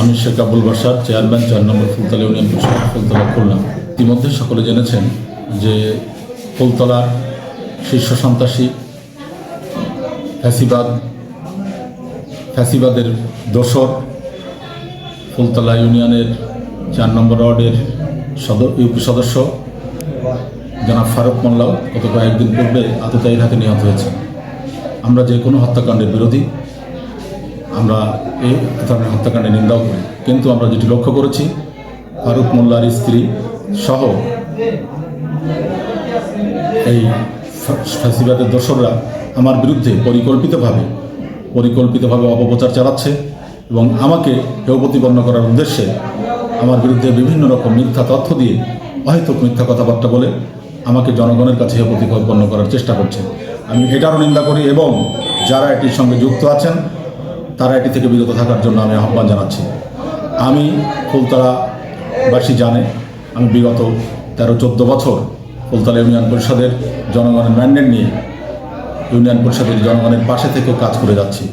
আমি শেখ আবুল বাসার চেয়ারম্যান, চার নম্বর ফুলতলা ইউনিয়ন পরিষদ ফুলতলা খুলনা। ইতিমধ্যে সকলে জেনেছেন যে ফুলতলার শীর্ষ সন্ত্রাসী, ফ্যাসিবাদ, ফ্যাসিবাদের দোসর ফুলতলা ইউনিয়নের চার নম্বর ওয়ার্ডের সদ ইউপি সদস্য জনাব ফারুক মোল্লাও গত কয়েকদিন পূর্বে আততায়ীর হাতে নিহত হয়েছে আমরা যে কোনো হত্যাকাণ্ডের বিরোধী আমরা এই ধরনের হত্যাকাণ্ডের নিন্দাও করি। কিন্তু আমরা যেটি লক্ষ্য করেছি, ফারুক মোল্লার স্ত্রী সহ এই ফা- দর্শকরা আমার বিরুদ্ধে পরিকল্পিতভাবে পরিকল্পিতভাবে অপপ্রচার চালাচ্ছে এবং আমাকে কেউ প্রতিপন্ন করার উদ্দেশ্যে আমার বিরুদ্ধে বিভিন্ন রকম মিথ্যা তথ্য দিয়ে অহেতুক মিথ্যা কথাবার্তা বলে আমাকে জনগণের কাছে প্রতিপন্ন করার চেষ্টা করছে। আমি এটারও নিন্দা করি এবং যারা এটির সঙ্গে যুক্ত আছেন তারা এটি থেকে বিরত থাকার জন্য আমি আহ্বান জানাচ্ছি। আমি ফুলতলাবাসী জানে, আমি বিগত তেরো, চোদ্দ বছর ফুলতলা ইউনিয়ন পরিষদের জনগণের ম্যান্ডেট নিয়ে ইউনিয়ন পরিষদের জনগণের পাশে থেকে কাজ করে যাচ্ছি।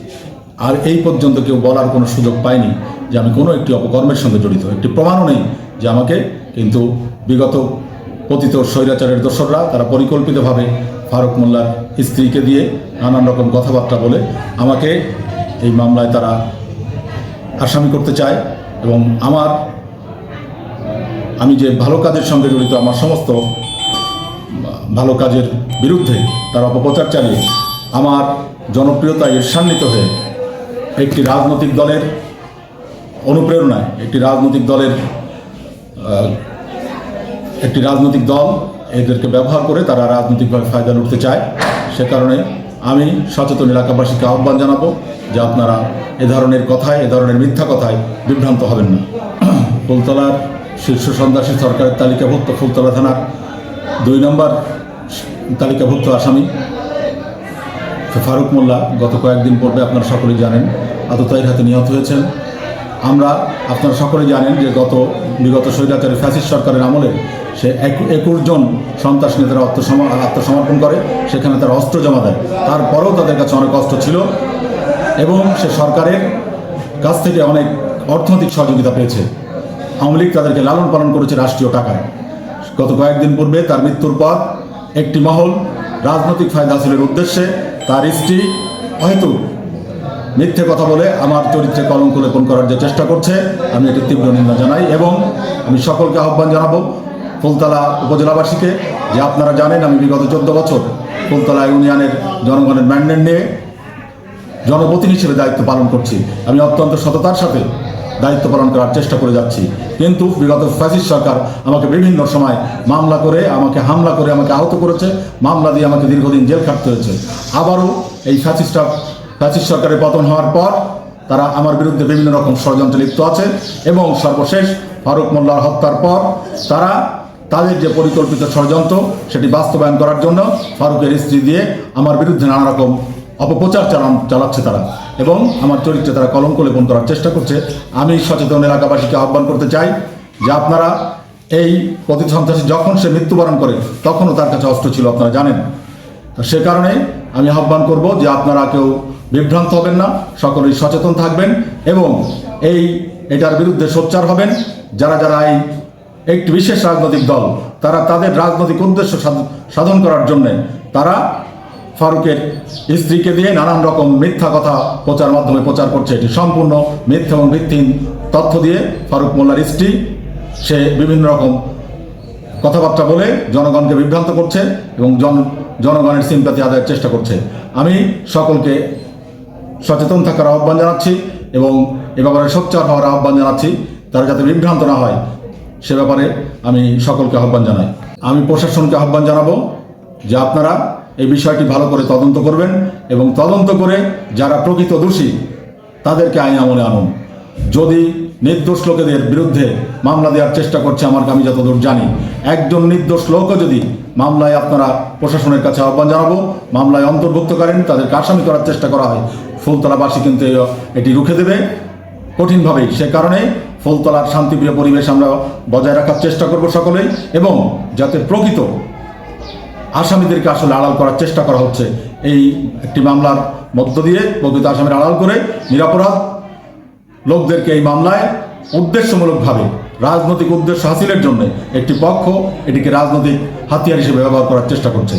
আর এই পর্যন্ত কেউ বলার কোনো সুযোগ পায়নি যে আমি কোনো একটি অপকর্মের সঙ্গে জড়িত। একটি প্রমাণও নেই যে আমাকে কিন্তু বিগত পতিত স্বৈরাচারের দোসররা তারা পরিকল্পিতভাবে ফারুক মোল্লার স্ত্রীকে দিয়ে নানান রকম কথাবার্তা বলে আমাকে এই মামলায় তারা আসামি করতে চায় এবং আমার, আমি যে ভালো কাজের সঙ্গে জড়িত, আমার সমস্ত ভালো কাজের বিরুদ্ধে তারা অপপ্রচার চালিয়ে আমার জনপ্রিয়তা ঈর্ষান্বিত হয়ে একটি রাজনৈতিক দলের অনুপ্রেরণায়, একটি রাজনৈতিক দলের একটি রাজনৈতিক দল এদেরকে ব্যবহার করে তারা রাজনৈতিকভাবে ফায়দা লুটতে চায়। সে কারণে আমি সচেতন এলাকাবাসীকে আহ্বান জানাব যে আপনারা এ ধরনের কথায়, এ ধরনের মিথ্যা কথায় বিভ্রান্ত হবেন না। ফুলতলার শীর্ষ সন্ত্রাসী সরকারের তালিকাভুক্ত ফুলতলা থানার দুই নম্বর তালিকাভুক্ত আসামি ফারুক মোল্লা গত কয়েকদিন পূর্বে আপনারা সকলেই জানেন, আততায়ীর হাতে নিহত হয়েছেন। আমরা, আপনারা সকলেই জানেন যে গত, বিগত স্বৈরাচারী ফ্যাসিস্ট সরকারের আমলে সে এক- একুশ জন সন্ত্রাস নেতারা আত্মসমা আত্মসমর্পণ করে, সেখানে তারা অস্ত্র জমা দেয়। তারপরেও তাদের কাছে অনেক অস্ত্র ছিল এবং সে সরকারের কাছ থেকে অনেক অর্থনৈতিক সহযোগিতা পেয়েছে। আওয়ামী লীগ তাদেরকে লালন পালন করেছে রাষ্ট্রীয় টাকায়। গত কয়েকদিন পূর্বে তার মৃত্যুর পর একটি মহল রাজনৈতিক ফায়দা হাসিলের উদ্দেশ্যে তার স্ত্রী হয়তো মিথ্যে কথা বলে আমার চরিত্রে কলঙ্ক লেপন করার যে চেষ্টা করছে, আমি এটি তীব্র নিন্দা জানাই এবং আমি সকলকে আহ্বান জানাব ফুলতলা উপজেলাবাসীকে যে আপনারা জানেন, আমি বিগত চোদ্দ বছর ফুলতলা ইউনিয়নের জনগণের ম্যান্ডেট নিয়ে জনপ্রতিনিধি হিসেবে দায়িত্ব পালন করছি। আমি অত্যন্ত সততার সাথে দায়িত্ব পালন করার চেষ্টা করে যাচ্ছি। কিন্তু বিগত ফ্যাসিস্ট সরকার আমাকে বিভিন্ন সময় মামলা করে, আমাকে হামলা করে, আমাকে আহত করেছে, মামলা দিয়ে আমাকে দীর্ঘদিন জেল খাটতে হয়েছে। আবারও এই ফ্যাসিস্ট ফ্যাসিস্ট সরকারের পতন হওয়ার পর তারা আমার বিরুদ্ধে বিভিন্ন রকম ষড়যন্ত্রে লিপ্ত আছে এবং সর্বশেষ ফারুক মোল্লার হত্যার পর তারা তাদের যে পরিকল্পিত ষড়যন্ত্র, সেটি বাস্তবায়ন করার জন্য ফারুকের স্ত্রী দিয়ে আমার বিরুদ্ধে নানা রকম অপপ্রচার চালান, চালাচ্ছে তারা। এবং আমার চরিত্রে তারা কলঙ্ক লেপন করার চেষ্টা করছে। আমি সচেতন এলাকাবাসীকে আহ্বান করতে চাই যে আপনারা এই পতিত সন্ত্রাসী যখন সে মৃত্যুবরণ করে, তখনও তার কাছে অস্ত্র ছিল, আপনারা জানেন। সে কারণে আমি আহ্বান করব যে আপনারা কেউ বিভ্রান্ত হবেন না, সকলেই সচেতন থাকবেন এবং এই, এটার বিরুদ্ধে সোচ্চার হবেন। যারা যারা এই একটি বিশেষ রাজনৈতিক দল, তারা তাদের রাজনৈতিক উদ্দেশ্য সাধ- সাধন করার জন্যে তারা ফারুকের স্ত্রীকে দিয়ে নানান রকম মিথ্যা কথা প্রচার মাধ্যমে প্রচার করছে। এটি সম্পূর্ণ মিথ্যা এবং ভিত্তিহীন তথ্য দিয়ে ফারুক মোল্লার স্ত্রী, সে বিভিন্ন রকম কথাবার্তা বলে জনগণকে বিভ্রান্ত করছে এবং জন, জনগণের সিম্পাতি আদায়ের চেষ্টা করছে। আমি সকলকে সচেতন থাকার আহ্বান জানাচ্ছি এবং এ ব্যাপারে সোচ্চার হওয়ার আহ্বান জানাচ্ছি তারা যাতে বিভ্রান্ত না হয়। সে ব্যাপারে আমি সকলকে আহ্বান জানাই। আমি প্রশাসনকে আহ্বান জানাব যে আপনারা এই বিষয়টি ভালো করে তদন্ত করবেন এবং তদন্ত করে যারা প্রকৃত দোষী, তাদেরকে আইন আমলে আনুন। যদি নির্দোষ লোকেদের বিরুদ্ধে মামলা দেওয়ার চেষ্টা করছে আমার আমি যতদূর জানি, একজন নির্দোষ লোকও যদি মামলায় আপনারা প্রশাসনের কাছে আহ্বান জানাব, মামলায় অন্তর্ভুক্ত করেন তাদেরকে আসামি করার চেষ্টা করা হয়। ফুলতলাবাসী কিন্তু এটি রুখে দেবে। কঠিনভাবেই সে কারণে ফুলতলার শান্তিপ্রিয় পরিবেশ আমরা বজায় রাখার চেষ্টা করব সকলেই এবং যাতে প্রকৃত আসামিদেরকে আসলে আড়াল করার চেষ্টা করা হচ্ছে, এই একটি মামলার মধ্য দিয়ে প্রকৃত আসামির আড়াল করে নিরাপরাধ লোকদেরকে এই মামলায় উদ্দেশ্যমূলকভাবে, রাজনৈতিক উদ্দেশ্য হাসিলের জন্য একটি পক্ষ এটিকে রাজনৈতিক হাতিয়ার হিসেবে ব্যবহার করার চেষ্টা করছে।